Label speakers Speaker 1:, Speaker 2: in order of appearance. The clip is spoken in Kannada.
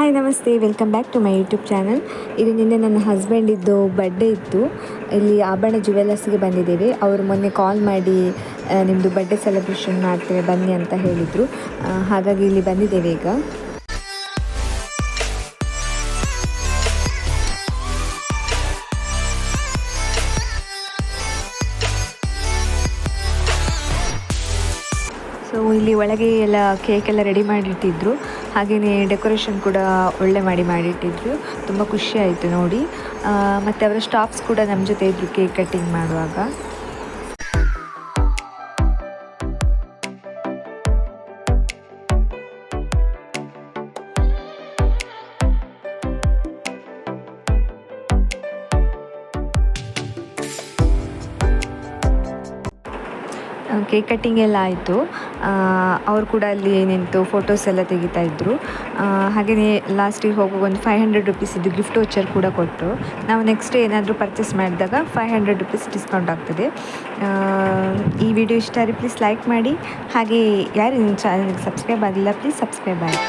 Speaker 1: ಹಾಯ್ ನಮಸ್ತೆ welcome back to my YouTube channel ಇದು ನಿನ್ನೆ ನನ್ನ ಹಸ್ಬೆಂಡಿದ್ದು ಬರ್ಡೇ ಇತ್ತು. ಇಲ್ಲಿ ಆಭರಣ ಜುವೆಲ್ಲರ್ಸ್ಗೆ ಬಂದಿದ್ದೇವೆ. ಅವರು ಮೊನ್ನೆ ಕಾಲ್ ಮಾಡಿ ನಿಮ್ಮದು ಬರ್ಡೇ ಸೆಲೆಬ್ರೇಷನ್ ಮಾಡ್ತೇವೆ ಬನ್ನಿ ಅಂತ ಹೇಳಿದರು. ಹಾಗಾಗಿ ಇಲ್ಲಿ ಬಂದಿದ್ದೇವೆ ಈಗ. ಸೊ ಇಲ್ಲಿ ಒಳಗೆ ಎಲ್ಲ ಕೇಕ್ ಎಲ್ಲ ರೆಡಿ ಮಾಡಿಟ್ಟಿದ್ರು. ಹಾಗೆಯೇ ಡೆಕೋರೇಷನ್ ಕೂಡ ಒಳ್ಳೆ ಮಾಡಿ ಮಾಡಿಟ್ಟಿದ್ರು. ತುಂಬ ಖುಷಿ ಆಯಿತು ನೋಡಿ. ಮತ್ತು ಅವರ ಸ್ಟಾಫ್ಸ್ ಕೂಡ ನಮ್ಮ ಜೊತೆ ಇದ್ದರು ಕೇಕ್ ಕಟ್ಟಿಂಗ್ ಮಾಡುವಾಗ. ಕೇಕ್ ಕಟ್ಟಿಂಗ್ ಎಲ್ಲ ಆಯಿತು. ಅವರು ಕೂಡ ಅಲ್ಲಿ ನಿಂತು ಫೋಟೋಸ್ ಎಲ್ಲ ತೆಗಿತಾ ಇದ್ದರು ಹಾಗೆಯೇ ಲಾಸ್ಟಿಗೆ ಹೋಗುವಾಗ ಒಂದು ಫೈವ್ ಹಂಡ್ರೆಡ್ ರುಪೀಸಿದ್ದು ಗಿಫ್ಟ್ ವೋಚರ್ ಕೂಡ ಕೊಟ್ಟರು ನಾವು ನೆಕ್ಸ್ಟ್ ಏನಾದರೂ ಪರ್ಚೇಸ್ ಮಾಡಿದಾಗ ಫೈವ್ ಹಂಡ್ರೆಡ್ ರುಪೀಸ್ ಡಿಸ್ಕೌಂಟ್ ಆಗ್ತದೆ. ಈ ವಿಡಿಯೋ ಇಷ್ಟ ಆದರೆ ಪ್ಲೀಸ್ ಲೈಕ್ ಮಾಡಿ. ಹಾಗೆ ಯಾರು ನಿಮ್ಮ ಚಾನಲ್ಗೆ ಸಬ್ಸ್ಕ್ರೈಬ್ ಆಗಿಲ್ಲ ಪ್ಲೀಸ್ ಸಬ್ಸ್ಕ್ರೈಬ್ ಆಗಿ